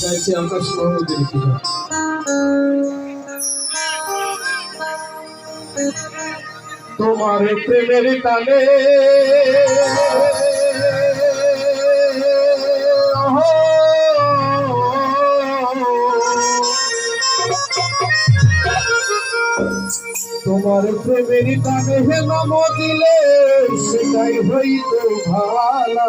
চাইছি আমরা সহমতি লিখি তোমার প্রেমের টানে তোমার প্রেমের টানে হে নাম দিলে সেটাই হইতো ভালো।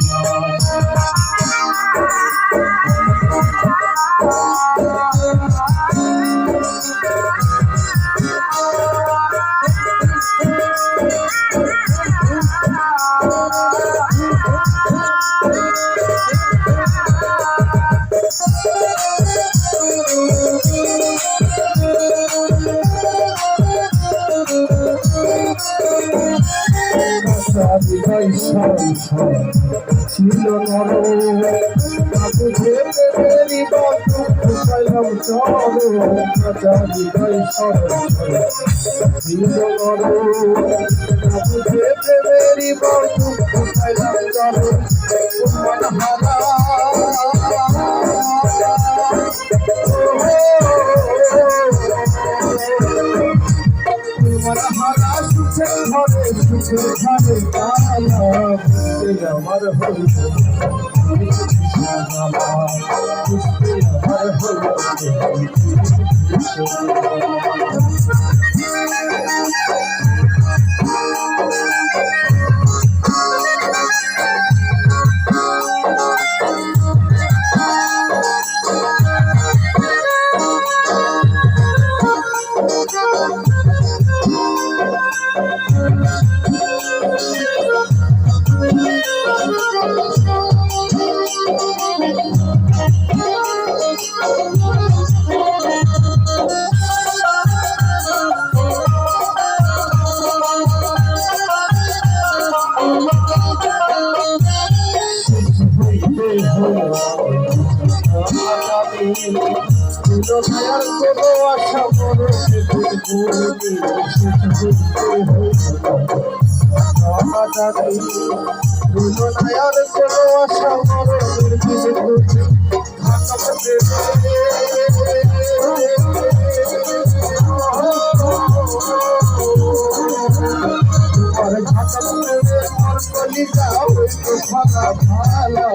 হৃদয় ছিল নর বাবু ভেবেরি বাবু পাইলাম চর রাজা হৃদয় ছিল নর বাবু মন হারা আমার বুঝতে আমার হইল দুনিয়ার কোনো আশা মনে দুনিয়ার কোনো আশা মনে ভালো